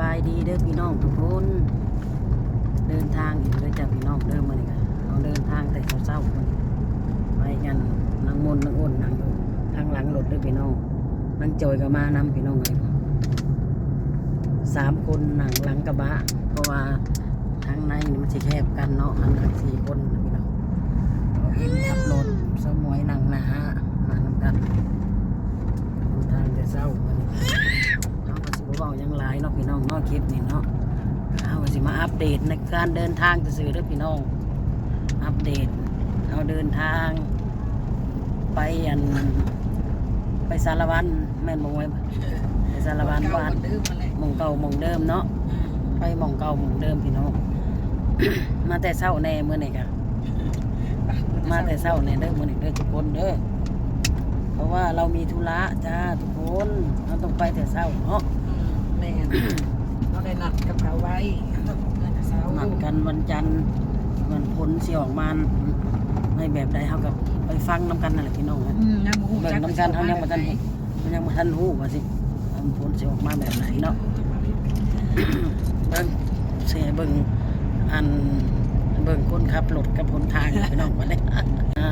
บายดีเด้อพี่น้องทุกคนเดินทางอีกเลยจ้ะพี่น้องเดินมาเลยค่ะเราเดินทางแต่เช้าๆมื้อนี้ไปกันนางมนนางอ้นนางอยู่ทางหลังรถเด้อพี่น้องนางจอยก็มานำพี่น้องเลยสามคนหนังหลังกระบะ เพราะว่าทางในมันสิแคบกันเนาะหันกันสี่คนพี่น้องเราเอ็มขับรถสมวยนั่งหน้ามานำกันทางแต่เช้ามื้อนี้เอา ว้าหยังหลายเนาะพี่น้องเนาะคลิปนี้เนาะเอาก็สิมาอัปเดตในการเดินทางซื่อๆเด้อพี่น้อง อัปเดตเอาเดินทาง ไปอันไปสารวันแม่นบ่ไว้ไปสารวันบ้านดื้อมาเลยหมองเก่าหมองเดิมเนาะไปหมองเก่าหมองเดิมพี่น้อง มาแต่เช้าแน่มื้อนี้ก็มาแต่เช้าแน่เด้อมื้อนี้เด้อทุกคนเด้อเพราะว่าเรามีธุระจ้าทุกคนเราต้องไปแต่เช้าเนาะ แม่เราได้นัดกับเขาไว้ต้องเงินเสานัดกันวันจันทร์วันผลเสียออกมาในแบบใดเฮากับไปฟังน้ำกันนั่นแหละพี่น้องนะอืมน้ำมูเบิ่งน้ำกันเฮายังบ่ทันมันยังบ่ทันฮู้ว่าสิมันผลสิออกมาแบบไหนเนาะเบิ่งสิให้เบิ่งอันเบิ่งคนขับรถกับคนทางพี่น้องบัดนี้อ่า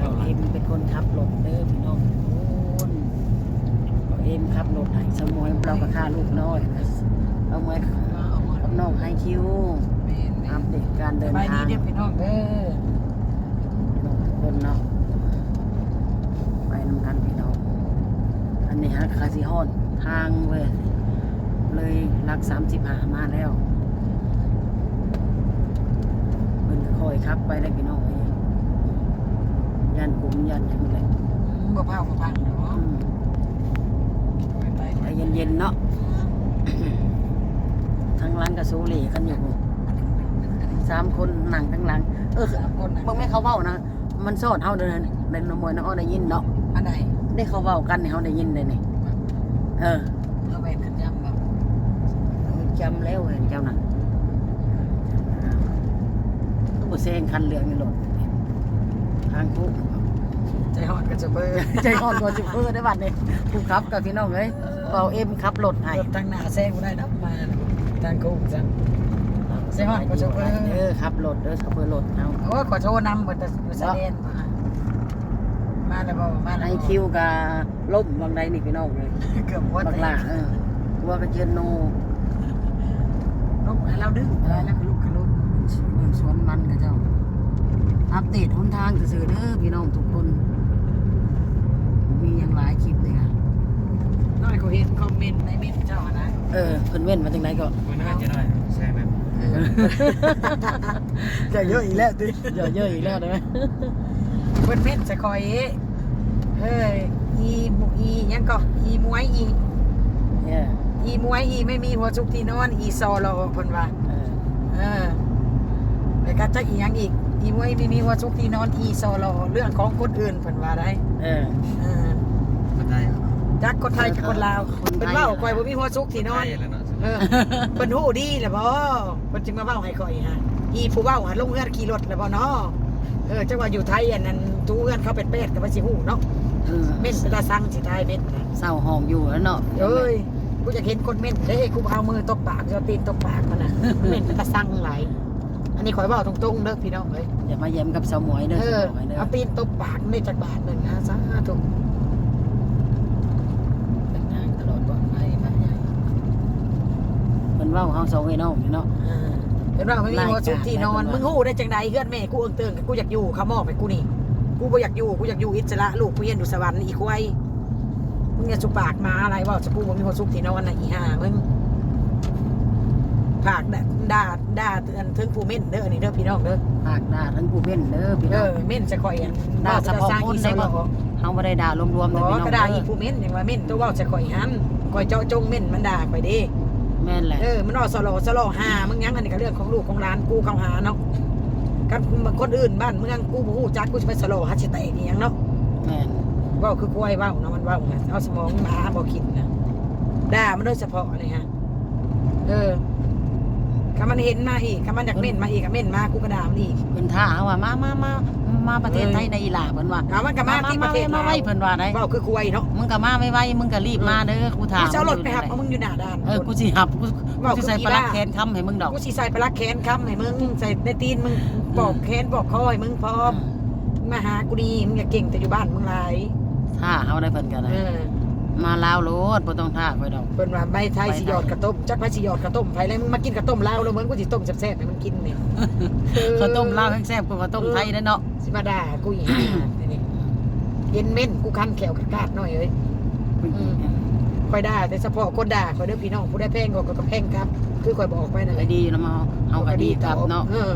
เราเอ็มเป็นคนขับรถเด้อพี่น้องทุกคน เอ็มขับรถให้สมวยเราก็ฆ่าลูกน้อยเอามวยกับน้องให้คิวอัปเดตการเดินไปดีทางเด็กพี่น้องเด้อทุกคนเนาะไปนำกันพี่น้อง อันนี้ฮะคาซิฮอนทางเว้ยเลยรักสามสิบหามาแล้วมันคอยครับไปได้พี่น้องยันกลุ่มยันย่างไรบ่เผาบ่พังเนาะ เย็นๆเนาะทั้งหลังกับซูรีกันอยู่สามคนนั่งทั้งหลัง เออสามคนบางแม่เขาเว้านะมันสอนเฮาเดินเป็นนมวยนะเฮาได้ยินเนาะอันไหนได้เขาเว้ากันนี่เฮาได้ยินเลยนี่เออเราไปขึ้นยำแบบจำแล้วเห็นเจ้าน่ะตู้เซงคันเหลืองนี่รถทางคุก ใจหอดกันจะเบอร์ใจอ่อนกว่าสิเพื่อได้บัดนี้ผู้ขับกับพี่น้องเอ้ยเบาเอ็มขับรถให้รถทางหน้าแซงกูได้นับมาทางกูจังใจอ่อนกว่าสิเพิ่นเออขับรถเด้อขับเพื่อรถเอาโอ้ขอโทษนำเปิดแต่แสดงมามาแล้วบ่มาแล้วในคิวกับล่มบางใดนี่พี่น้องเลยเกือบว่าบักแต่หล่าเออตัวกระเจียนโนลูกเราดึงแล้วก็ลูกกับลูกเมืองสวนมันกับเจ้าอัปเดตหนทางซื่อๆเด้อพี่น้องทุกคน มีอย่างหลายคลิปเลยค่ะน้อยเขาเห็นคอมเมนต์ในเมนเจ้าอะนะเออเพิ่นเว้นมาจากไหนก็มันน่าจะได้ใช่ไหมจะเยอะอีกแล้วดิเยอะเยอะอีกแล้วได้ไหมเพิ่นเมนจะคอยเอ้ยอีหมูอีหยังก็อีมวยอีเนี่ยอีมวยอีไม่มีหัวจุกที่นอน อีซอรอเพิ่นว่าเออเออแล้วก็จะอีหยังอีกอีมวยไม่มีหัวจุกที่นอนอีซอรอเรื่องของคนอื่นเพิ่นว่าได้เออเออมัน ได้เหรอจักคนไทยกับคนลาวคนไทย เป็นเว่าคอยบ่มีหัวจุกที่นอนได้แล้วเนาะเออเพิ่นฮู้ดีแหละบ่เพิ่นจึงมาเว้าให้ข่อยฮะอีผู้เว้าหาลงเฮือนขี่รถแหละบ่เนาะเออจังว่าอยู่ไทยอันนั้นทูเฮือนเขาเป็นเป็ดก็บ่สิฮู้เนาะเออเม่นเป็นตาสั่งสิทายเม่นนะเศร้าห้องอยู่แล้วเนาะเอ้ยกูจะเห็นคนเม่นเด้กูเอามือตบปากจะเอาตีนตบปากมันน่ะเม่นเป็นตาสั่งหลายอันนี้ข่อยเว้าตรงๆเด้อพี่น้องเอ้ยอย่ามาแย้มกับสาวหมวยเด้อเอสาอวหมวยเด้อเอาตีนตบปากนี่จักบาทหนึงนะสาธุ เป็นทางตลอดปลอดภัยบ้านใหญ่เพิ่ นเว้าเฮาสองไอ้น้องนี่เนาะ เออเห็นว่าไม่มีหัวสุกที่นอนรายการมึงฮู้ได้จังใดเฮือนแม่กูเอิงเติงกูอยากอยู่เขามอบให้กูนี่กูบ่อยากอยู่กูอยากอยู่อิสระลูกกูเรียนอยู่สวรรค์อีควายมึงอย่าสุปากมาอะไรว่าจะกูบ่มีความสุขที่นอนน่ะอีห่ามึงผากด่าด่าด่าเตือนถึงผู้เม่นเด้อนี่เด้อพี่น้องเด้อภาคด่าทั้งผู้เม่นเด้อพี่เอน้อง อเม่นจะคอยอันด่าเฉพาะสร้างคนอีได้สบ่ระเฮาบ่ได้ด่ารวมๆบเด้ออพี่น้องก็ด่าอีเด้อผู้เม่นอย่างว่าเม่นตัวเว้าจะคอยหันคอยเจาะจงเม่นมันด่าไปเด้ แม่นแหละเออมันออสโลสโลหามึงยังอันนี้ก็เรื่องของลูกของหลานกูเขาหาเนาะกับคนอื่นบ้านเมืองกูบ่ฮู้จักกูสิไปสโลหาสิแตกอีหยังเนาะแม่นเว่าคือกล้วยเว่าเนาะมันเว่าไงเอาสมองมาบอกคิดนะด่ามันโดยเฉพาะนี่ฮะเออถ้ามันเห็นมาอีกถ้ามันอยากเม่นมาอีกก็เม่นมากูก็ด่ามันอีกเพิ่นท้าว่ามามามา มาประเทศไทยในอีหล่าเพิ่นว่าเอามันก็มาที่ประเทศมาลาวไว้เพิ่นว่าได้เว้าคือคุยเนาะมึงก็มาไว้ๆมึงก็รีบมาเด้อกูถามกูจะเอารถไปหับเอามึงอยู่หน้าด่านเออกูสิหับกูเว้ากูคือสิใส่อีปลาบ้าแคนค้ำให้มึงดอกกูสิใส่ไปรักแขนคำให้มึงใส่ในตีนมึงบอกแขนบอกคอให้มึงพร้อมมึงมาหากูดีมึงอย่าเก่งแต่อยู่บ้านมึงหลายถ้าเฮาได้เพิ่นก็ได้เออ มาลาวโลดบ่ต้องท่าข่อยดอกเพิ่นว่าใบไทยสิหยอดกระต้มจักไผสิหยอดกระต้มไผแล้วมึงมากินกระต้มลาวแล้วมึงกูสิต้มแซ่บๆให้มันกินนี่เออข้าวต้มลาวแห้งแซ่บกว่าข้าวต้มไทยเด้อเนาะสิมาด่ากูอีกนี่เย็นเม่นกูคันแขวกาดหน่อยเอ้ยคอยด่าแต่เฉพาะคนด่าคอยเด้อพี่น้องผู้ได้แพงก็ก็แพงครับ คือคอยบอกไปนั่นแหก็ละดีนะมาเฮาก็ดีกลับเนาะเออ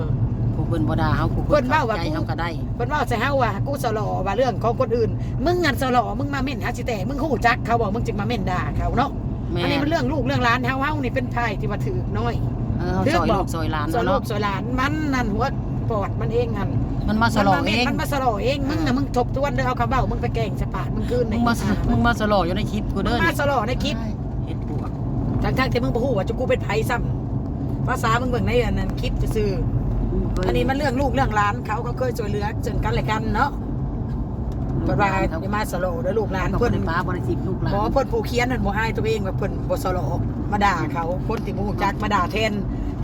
ผู้เพิ่นบ่ด่าเฮาผู้เพิ่นว่าว่าใจกูเฮาก็ได้เพิ่นว่าใส่เฮาว่ากูสลอว่าเรื่องของคนอื่น มึงงานสลอมึงมาเม่นหาสิแต่มึงฮู้จักเขาบอกมึงจึงมาเม่นด่าเขาเนาะแม่อันนี้มันเรื่องลูกเรื่องหลานเฮาเฮานี่เป็นไพ่ที่ว่าถือน้อยเออเฮาซอยลูกซอยหลานส่วนลูเนาะกส่วนหลานมันนั่นหัวปอดมันเองหันมันมาสลอมันเอม่งมันมาสลอเองมึงน่ะมึงทบทวนเด้อเอาคำเว้ามึงไปแกล้งสะปาดมึงคืนมึงมามึงมาสลออยู่ในคลิปกูมึเด้งอมาสลอในคลิปเฮ็ดปวกทั้งๆที่มึงบ่ฮู้ว่าจะกูเป็นไผซ้ำภาษามึงเบิ่งในอันนั้นคลิปซื่อๆ อันนี้มันเรื่องลูกเรื่องหลานเขาเขาเคยช่วยเหลือซึ่งกันและกันเนาะเพิ่นว่าอย่ามาสโลเด้อลูกหลานเพิ่เพิ่นนป้าบ่ได้สิบลูกหลานบ่เพิ่นผู้เขียนนั่นบ่อายตัวเองว่าเพิ่นบ่สโลมาด่าเขาคนที่บ่ฮู้จักมาด่าแทน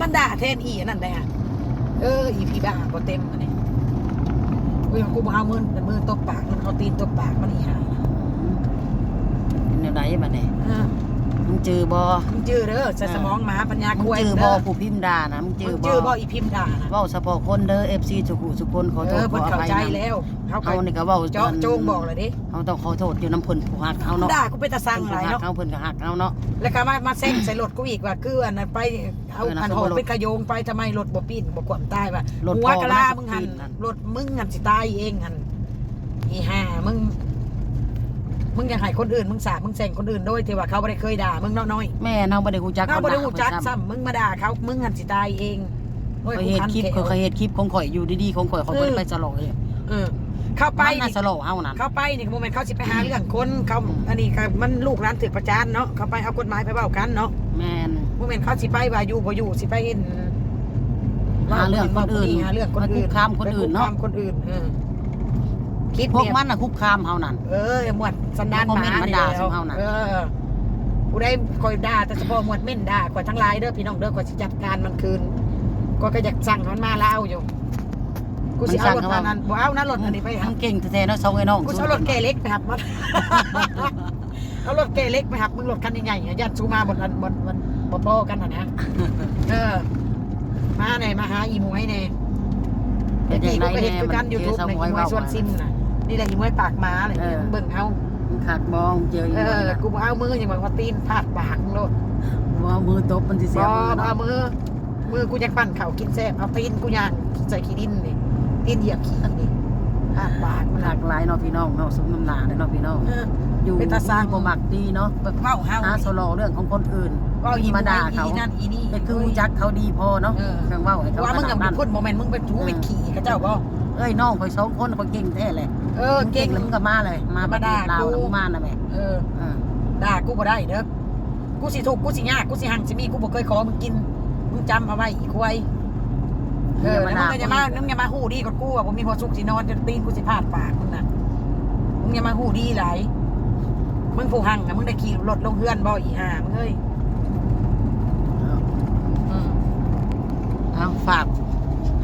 มันด่าแทนอีอันนั่นได้ฮะเอออีพี่บ้าบ่เต็มอันนี้โอ้ยกูบ่เอามือมือตบปากมันเอาตีนตบปากมันอีห่าเป็นแนวใดบัดนี้อ่า มึงเจอบ่มึงจื้อเด้อใส่สมองหมาปัญญามึงควายเจอเด้บ่อผู้พิมพ์ด่านะมึงเจมึองบ่จื้อบ่อีพิมพ์ด่านะเว้าเฉพาะคนเด้อ FC สุขุสุคนขอเอโทษอขเพิ่นออเข้าภัยใจนะแล้วเขาเฮานี่ก็เว้าเจาะโจงบอกเลยดิเฮาต้องขอโทษอยู่น้ำเพิ่นผู้ฮักเฮาเนาะด่ากูเป็นตาสั่งหลายเพิ่นเนาะผู้ฮักเฮาเพิ่นก็ฮักเฮาเนาะ แล้วก็มามาเซ็งใส่รถกูอีกว่าคืออันนั้นไปเอาเออนะอันคือหอบ่รถไปกระโยงไปทำไมรถบ่ปีนบ่กวมตายว่ะรถหัวกะลาพ่อมึงหันปีนนั่น รถมึงหันสิตายเองหันอีห่ามึง มึงยังให้คนอื่นมึงสาบมึงแซงคนอื่นโดยที่ว่าเขาบ่ได้เคยด่ามึงเนาะน้อยแม่เฮาบ่ได้ฮู้จักเขาบ่ได้ฮู้จักคนด่าซ้ำมึงมาด่าเขามึงหันสิตายเองโอ้ยข้อยกูเฮ็ดคันคลิปแขวข้อยเฮ็ดคลิปของข่อยอยู่ดีๆของข่อยข่อยบ่ได้ไปสลอเลยเออเข้าไปมันน่ะนี่สลอเฮานั่นเข้าไปนี่โมเมนต์เขาสิไปหาเรื่องคนเขาอันนี้ก็มันลูกร้านถึกประจานเนาะเขาไปเอากฎหมายไปเว้ากันเนาะแม่นโมเมนต์เขาสิไปว่าอยู่บ่อยู่สิไปเห็นหาเรื่องคนอื่นหาเรื่องคนอื่นไปคุกคามคนอื่นเนาะไปคุกคามคนอื่นเออ คลิปพวกเนี่ยมันน่ะคุกคามเฮานั่น เออหมวดสันดานพวกหเม่มานมาด่านี่แหละซุมเฮาน่ะ เออกูได้คอยด่าแต่เฉพาะหมวดเม่นด่าคอยทั้งหลายเด้อพี่น้องเด้อคอยสิจัดการมันคืนก็ก็อยากสั่งมันมาแล้วอยู่ กูสิเอารถมานั้นบ่เอานะรถอันนี้ไปหามึงเก่งแท้ๆเนาะสองไอ้น้องกูจะเอารถเกเล็กไปหับมัน เอารถเกเล็กไปหับมึงรถคันใหญ่ๆอะยัดซูมาบนอันบนบนบนพ่อกันนะนะ เออ มาไหนมาหาอีหมวยเนี่ยเป็เมื่นอจักี้งไดกูก็เห็นคือกันแน่มันยูทูบเจอสในมวยอีหมวยเว้าส่วนซิมน่ะ นี่แหละอีหมวยปากม้าเลยเออมึงเบิ่งเอามึงขาดบองเจออีเอหมวยอน่ะกูบ่เอามืออย่างว่าตีนพาดปากมึงโลดว่ามือตบมันสิเสีบยอมือเอาเนาะมือมือกูจะปั้นเข่าวกินแซ่บเอาตีนกูย่างใส่ขี้ดินนี่ตีนเหยียบขี้นี่พาดปากมันหลาน่ะกหลายเนาะพี่น้องเนาะสมน้ำหนาเนาะพี่น้อง เออ อยู่เป็นตาสร้าง บ่มักดีเนาะเว้าเฮาหาโซโลเรื่องของคนอื่นเว้าอีหมวมายด่าเขา อีนั่นอีนี่ แต่คือรู้จักเขาดีพอเนาะเออ เครื่องเว้าให้เขาว่ามึงขกับนาดมึนั้นงพูดโมเมนต์มึงเป็นชู้เป็นขี่กับเจ้าบ่ เอ้ยน้องข่อยสองคนข่อยเก่งแท้เลยเออมึงเก่เก่งงแล้วมึงก็มาเลย มาประเทศลาวแล้วมึงมาน่ะแม่เออเออด่ากูบ่ได้เด้อกูสิถูกข์กูสิยากกูสิหังสิมีกูบ่เคยขอมึงกินมึงจำเอาไว้อีควายเออแล้วมึงก็อย่ามามึงอย่ามาหู้ดีกับกูอะผมมีหัวสุกสินอนจนตีนกูสิพาดปากมึงน่ะมึงอย่ามาหู้ดีหลายมึงผู้หังอะมึงได้ขี่รถลงเฮือนบ่อีห่ามึงเอ้ยอืมเอาฝาก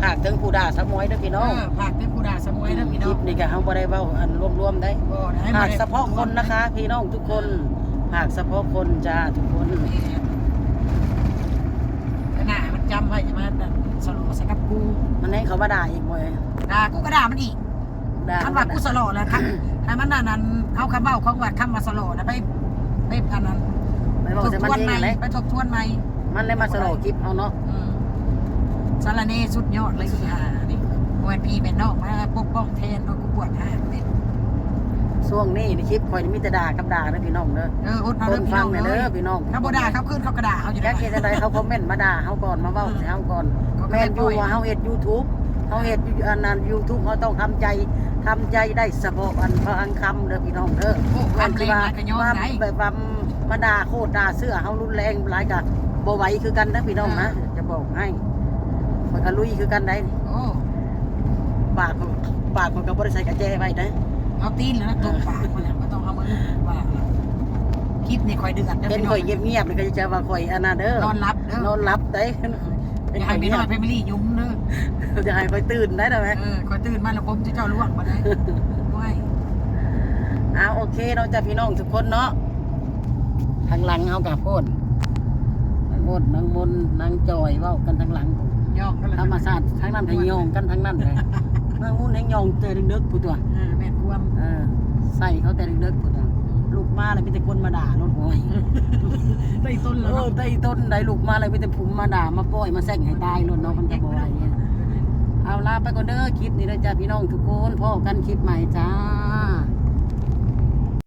ฝากถึงผู้ด่าสมวยเด้อพี่เอน้องอฝากเป็นผู้ด่าสมวยนะพี่คน้อลิงปนี่ก็เฮาบ่ได้เว้าอันรวมๆได้บ่ได้หากบ่ได้เฉพาะคนนะคะ พี่น้องทุกคนหากเฉพาะคนจ้าทุกคนขนามันจำไว้จะมาสโลใส่กับกู มันให้เขามาด่าอีกบ่อยด่ากูก็ด่ามันอีกด่ามันว่ากูสโลแล้วครับให้มันนั่นนั่นเอาคำเบ้าของว่าคำว่าสโลนะไปไปอันนั้นไม่บอกทบจะทมันวนเอใหม่งเลยไปทบทวนใหม่มันเลยมาสโลว์คลิปเอาเนาะอืม สารเนสุดยอดเลยที่หานี่เวนพี่เป็นนอกมาปกป้องแทนเอากูปวดห้าเนี่ยช่วงนี้ในคลิปคอยมีแต่ด่ากับด่าเด้อพี่น้องเด้อเอออดเอาคเรื่อนงพี่ฟัน้งองเนี่ยเลเด้ยอพี่น้องถ้าบ่ด่าเขาขึ้นเขาก็ด่าเขาอยู่แจ็คเฮ็ดอะไรเขาคอมเมนต์มาด่าเฮาก่อนมาเว้าให้เฮาก่อนเขาก็แม่นอยู่ปล่ว่าเฮาเฮ็ด YouTube เฮาเฮ็ดอันนั้น YouTube เฮาต้องทำใจทำใจได้เฉพาะอันพระอังคำเด้อพี่น้องเด้อ โอ้ความแรงหลายก็ย้อนว่าไหน แบบว่ามาด่าโคตรด่าเสื้อเฮารุนแรงหลายก็บ่ไหวคือกันนะพี่น้องนะจะบอกให้ มันก็ลุยคือกันได้โอ้ปากของปากของกับบริษัทกระแจไว้นะเอาตีนแล้วนะตบปากมันน่ะบ่ต้องเอามือว่าคลิปนี่คอยเดือดด้อเป็นพี่ข่อยน้งเงียบๆนี่ก็จะว่าข่อยอันน่ะเด้อนอนรับเด้อนอนรับได้อย่าให้ไปนอนไปไม่รียุ้มเด้อจะให้ข่อยตื่นได้ไหมเออคอยตื่นมาแล้วผมจะเจ้าล่วงมาได้ไหวเอาโอเคเราะจะพี่น้องทุกคนเนาะทางหลังเอากับพ่นนางมดนางมนนางจอยเว้ากันทางหลังผม ย่องกันเลยธรรมศาสตร์ทั้งนั้นให้ยองกันทั้งนั้นเลยเมื่อมุนให้ยองเจอดึกๆผู้ตัวเออแม่นความเออใส่เขาแต่ดึกๆผู้ตัวลูกมาเลยมีแต่คนมาด่ารถหอยได้ต้นเอแล้วอได้ต้นได้ลูกมาเลยมีแต่ผุมมาด่ามาป้อยมาแซงให้ตายรถเนาะมันจะบ่อะไรเงี้ยเอาลาไปก่อนเด้อคลิปนี้เลยจ้าพี่น้องทุกคนพ่อกันคลิปใหม่จ้าบ